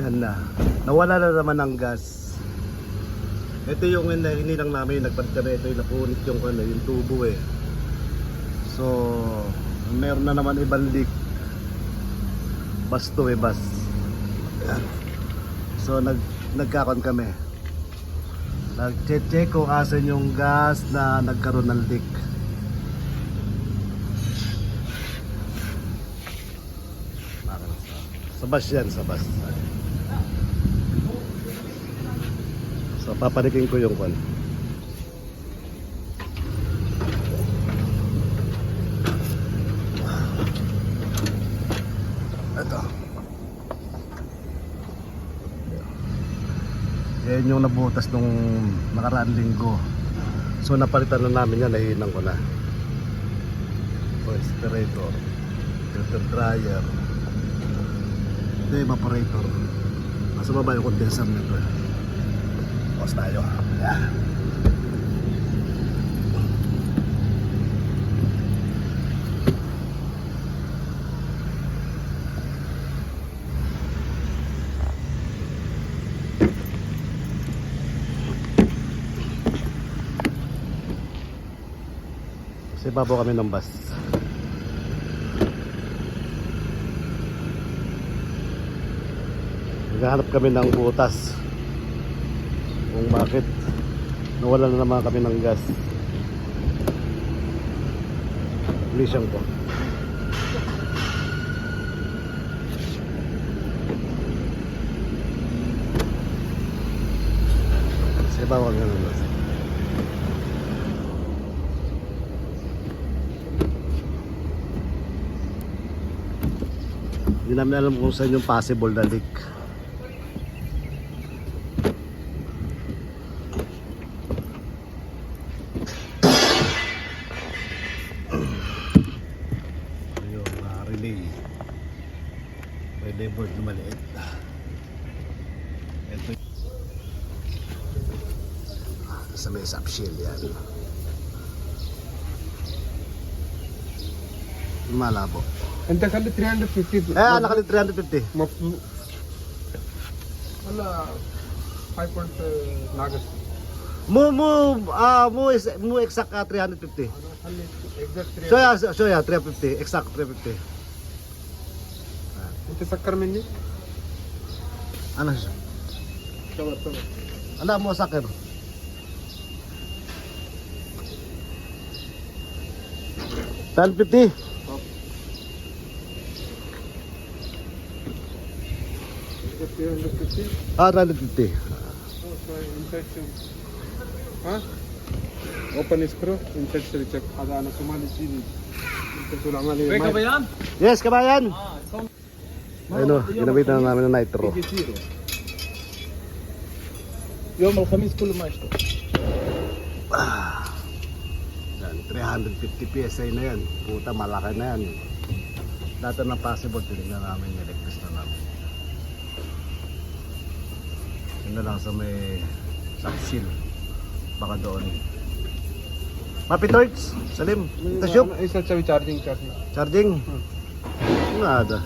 Yan na. Nawala na naman ng gas. Ito yung hinilang namin, nagpalit kami. Ito yung napunit yung, ano, yung tubo eh. So, meron na naman ibang leak. Basto eh, bas. Yan. So, nag, nagkakon kami. Nag-check kung asan yung gas na nagkaroon ng leak. Sa bus yan, sa bus. So, papanikin ko yung kwan. Ito. Yan yung nabutas nung nakaraang linggo. So napalitan na namin yan, nahinang ko na. Inspirator, filter dryer, ito evaporator. Nasa baba yung condenser nito. Pause tayo. Yeah. Kasi babaw kami ng bus. Naghahanap kami ng butas. Kung bakit nawala na naman kami ng gas. Ignition ko. Kasi bawal ganun. Hindi namin alam kung saan yung possible na leak. wheel pwede board na maliit. Ito sa may subshield yan. Malabo. Ang dakali 350 eh nakali 350 wala. 5.0 nagas mo mo ah mo is mo exact ah, uh, 350 exact 350 so yeah so yeah 350 exact 350 انت سكر مني؟ أنا هجا تمام تمام. لا مو ساقط تعال بدي. آه تعال بدي. ها؟ اوبن اسكرو انتشر هذا أنا صومالي جديد أنت تقول عمالي يس كبيان آه. Ayun o, ginamit na namin ng nitro. يجي زيرو يوم الخميس كله ما يشتغل Yan, 350 PSI na yan. Puta, malaki na yan. Data na possible, tinignan namin, electric na namin. Yun na lang sa may saksil. Baka doon. Papi Torch, Salim, Tasyop, ايش تسوي تشارجنج تشارجنج charging. Nada.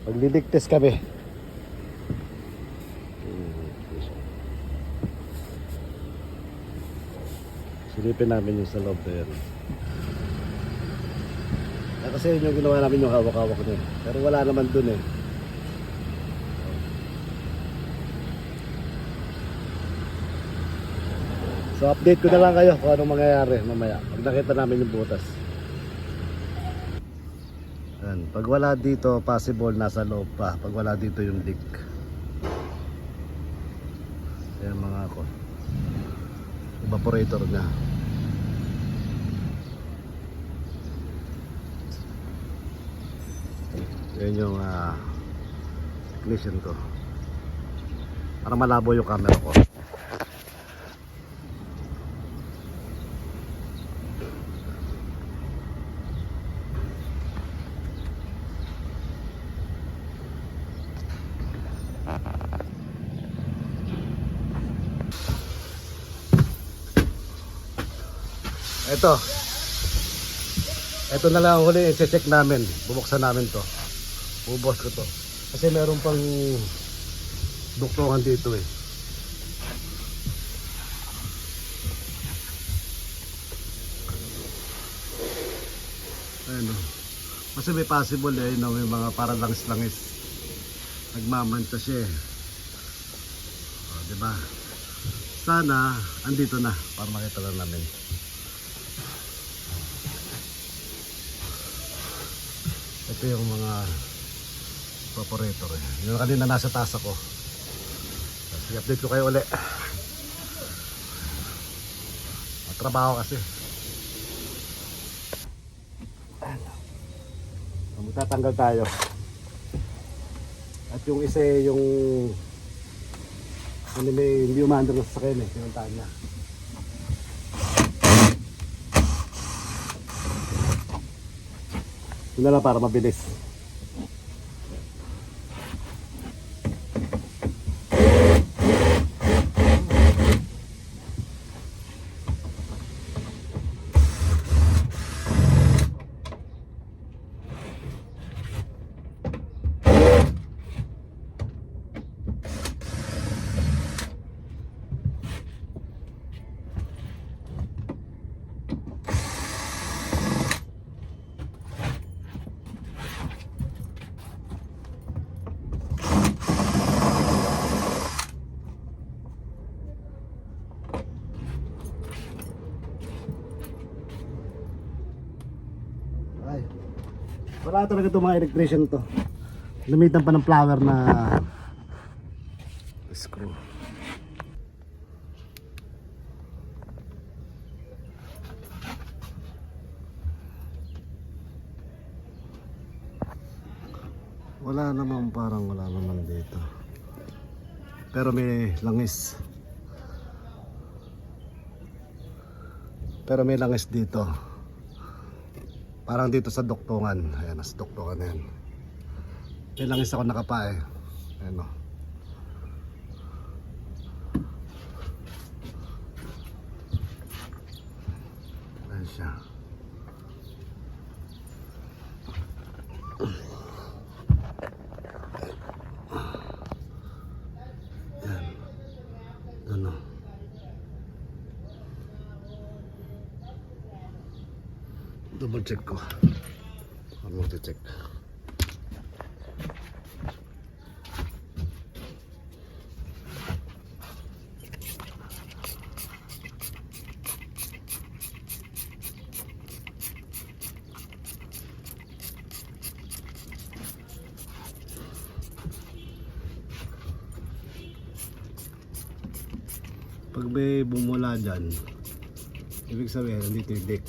Yan. Magliligtas kami. Silipin namin yung sa loob na yan. Ah, kasi yun yung ginawa namin yung hawak-hawak na yun. Pero wala naman dun eh. So update ko na lang kayo kung anong mangyayari mamaya. Pag nakita namin yung butas. Pag wala dito, possible nasa loob pa. Pag wala dito yung leak. Yan mga ako. Evaporator niya. Yan yung uh, ignition ko. Para malabo yung camera ko. Ito. Ito na lang ang huli i-check namin. Bubuksan namin to. Bubos ko to. Kasi meron pang duktungan dito eh. Ayun o. Kasi may possible eh, no, may mga para langis-langis. Nagmamanta siya eh. O, di ba? Sana, andito na, para makita lang namin. Ito yung mga evaporator eh. Yung kanina nasa taas ako. I-update ko kayo uli. Trabaho kasi. Ano? Magtatanggal tayo. At yung isa eh, yung ano may hindi umaandar na sa sakyan eh. Pinuntahan niya. Yun na lang para mabilis. Wala talaga itong mga electrician to. Lumitan pa ng flower na screw. Wala naman parang wala naman dito. Pero may langis. Pero may langis dito. Parang dito sa duktungan. Ayan, sa duktungan na yan. May langis ako nakapa eh. Ayan o. Ayan siya. Ayan. Ano? Double check ko. Ano check? Pag may bumula dyan, ibig sabihin, nandito yung deck.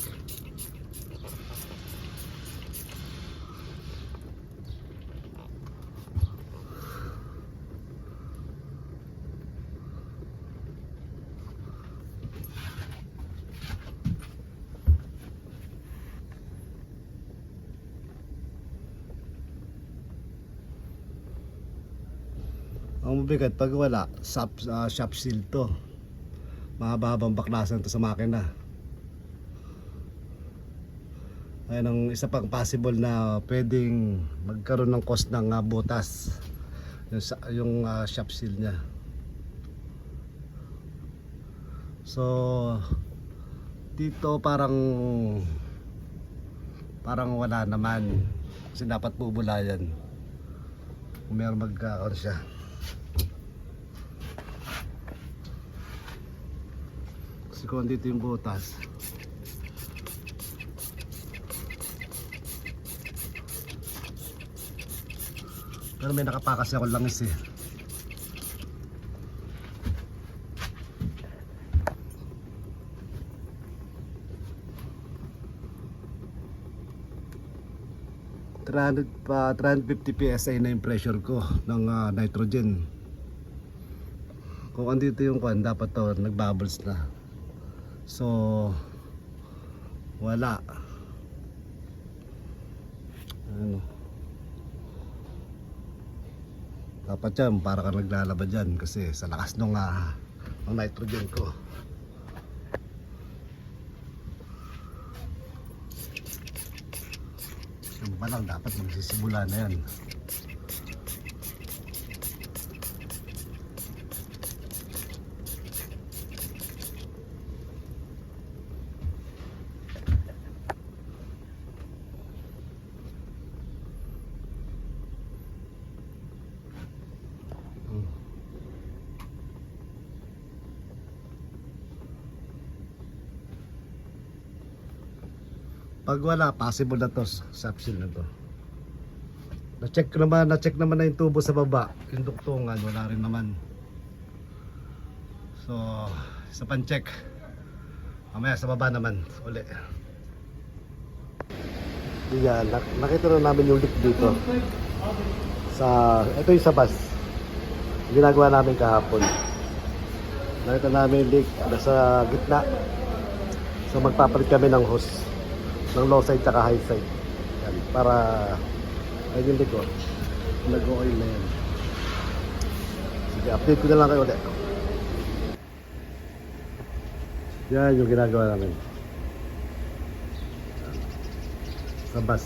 Ang mabigat pag wala, shop, ah, shop seal to. Mahaba-habang baklasan to sa makina. Ayun ang isa pang possible na pwedeng magkaroon ng cost ng ah, butas. Yung, yung ah, shop seal niya. So dito parang parang wala naman kasi dapat bubulayan kung meron magkakaroon siya kasi kung dito yung butas pero may nakapakas ako langis eh $300 pa 350 PSI na yung pressure ko ng ah, nitrogen. Kung andito yung kwan, dapat to nagbubbles na. So wala. Ano? Dapat yan, para ka naglalaba dyan kasi sa lakas nung ah, ng nitrogen ko. Yung pa lang dapat magsisimula na yan. Pag wala, possible na to, sapsil na to. Na-check naman, na-check naman na yung tubo sa baba. Yung duktungan, wala rin naman. So, isa pang check. Mamaya sa baba naman, uli. Yan, nak- nakita na namin yung leak dito. Sa, ito yung sa bus. Ginagawa namin kahapon. Nakita namin yung leak nasa gitna. So magpapalit kami ng hose ng low side tsaka high side. Yan, para ayun oh. Nag-oil na yan. Sige, update ko na lang kayo ulit. Yan yung ginagawa namin. Sa bus.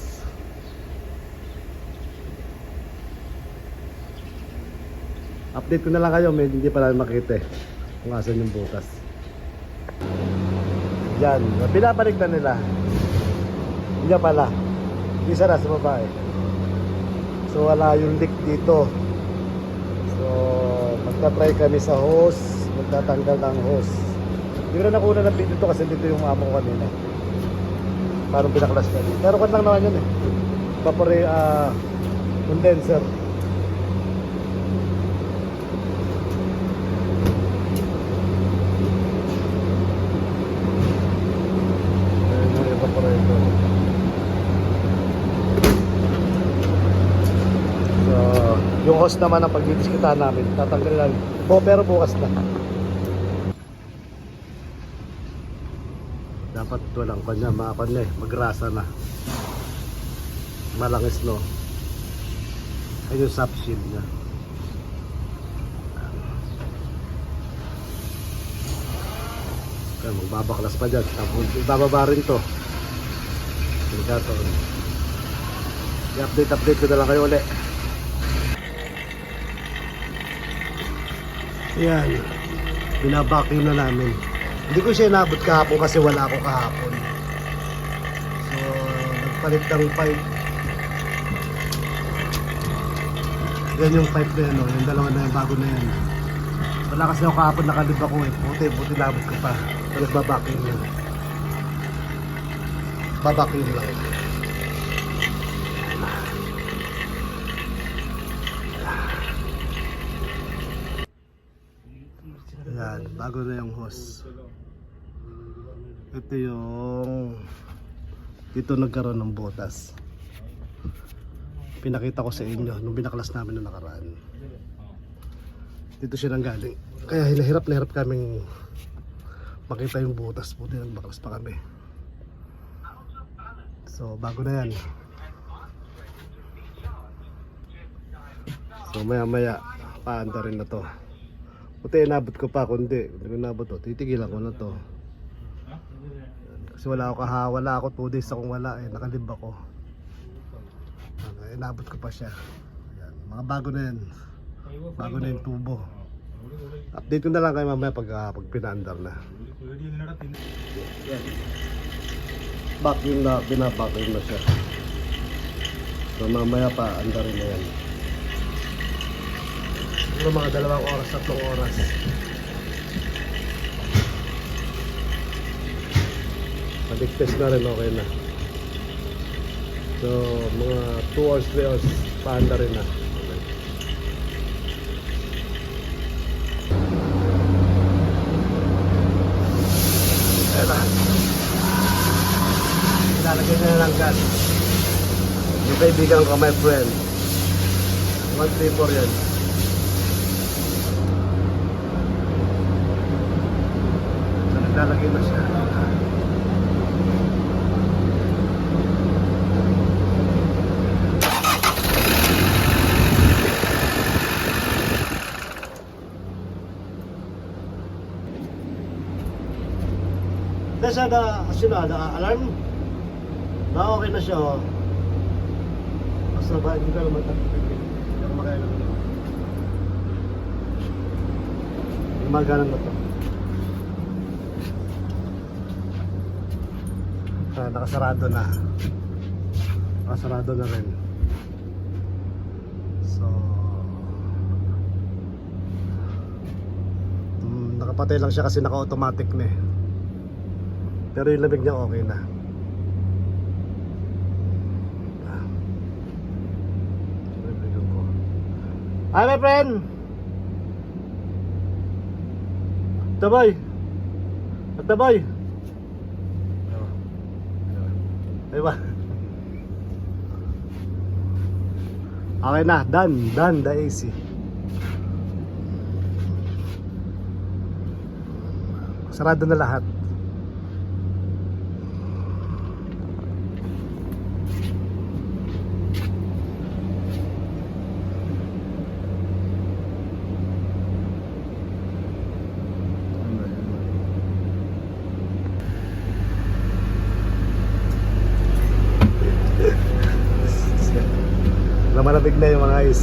Update ko na lang kayo, may hindi pa namin makita eh. Kung asan yung butas. Yan, pinabalik na nila. Hindi pala. Isa na sa babae. So wala yung leak dito. So magta-try kami sa hose, magtatanggal ng hose. Hindi ko na nakuna ng video to kasi dito yung amo ko kanina. Parang pinaklas ka Pero kan lang naman yun eh. Vapore, ah, condenser. Ayun yung evaporator. So, host naman ang pagdidiskitahan namin, tatanggalin lang. Po, pero bukas na. Dapat walang kanya, mga kanya eh, magrasa na. Malangis no. Ayun yung sap shield niya. Kaya magbabaklas pa dyan. Tapos ibababa rin to. Delikado. I-update, update ko na lang kayo ulit. Yan. Binabacuum na namin. Hindi ko siya inabot kahapon kasi wala ako kahapon. So, nagpalit ng pipe. Yan yung pipe na yan, oh. yung dalawa na yan, bago na yan. Wala kasi ako kahapon nakalib ako eh. Buti, buti nabot ko pa. So, nagbabacuum lang. Babacuum lang. Yan, bago na yung hose. Ito yung dito nagkaroon ng botas. Pinakita ko sa inyo nung binaklas namin nung nakaraan. Dito siya nang galing. Kaya hinahirap na hirap kaming makita yung butas. Buti nagbaklas pa kami. So, bago na yan. So, maya maya, paanda rin na to. Buti inabot ko pa, kundi hindi ko inabot to. Titigilan ko na to. Kasi wala ako kaha, wala ako 2 days akong wala eh, nakalib ako. Ano, inabot ko pa siya. Ayan, mga bago na yan. Bago na yung tubo. Update ko na lang kayo mamaya pag, ah, pag pinaandar na. Yan. Vacuum na, binabacuum na siya. So mamaya pa, andarin na yan. Siguro mga dalawang oras, tatlong oras. Pag-test na rin, okay na. So, mga 2 hours, 3 hours, paanda rin na. Okay. Ayan na. Ilalagay na lang gas. Yung kaibigan ko, my friend. 134 yan. So, naglalagay na siya. Kasi ada, kasi na, alarm. Na okay na siya, oh. Basta ba, hindi ka naman tagpipigil. Hindi ka makailan. Gumagana na to. uh, nakasarado na. Nakasarado na rin. So um, nakapatay lang siya kasi naka automatic na eh. Pero yung lamig niya okay na. Ah. Hi my friend! Tabay! At tabay! Diba? Okay na, done, done the AC. Sarado na lahat. na malamig na yung mga AC.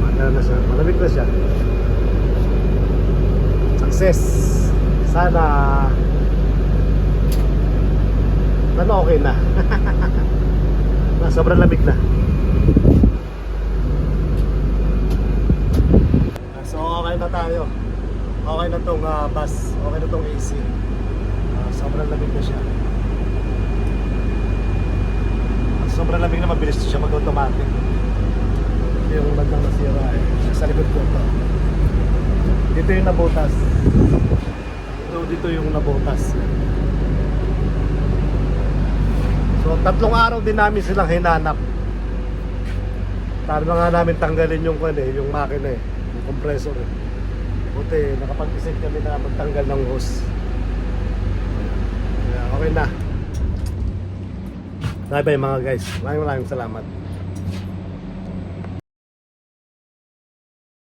Ano na? Malamig na siya. Success! Sana sana okay na. na sobrang lamig na. So okay na tayo. Okay na tong ah, bus. Okay na tong AC. Ah, sobrang lamig na siya. Sobrang lamig na mabilis siya mag-automatic. Yung bandang nasira eh. Sa likod ko ito. Dito yung nabutas. Ito, dito yung nabutas. So, tatlong araw din namin silang hinanap. Para na nga namin tanggalin yung kwan eh, yung makina eh, yung compressor eh. Buti, nakapag-isip kami na magtanggal ng hose. Kaya, okay na. Bye bye mga guys. Maraming maraming salamat.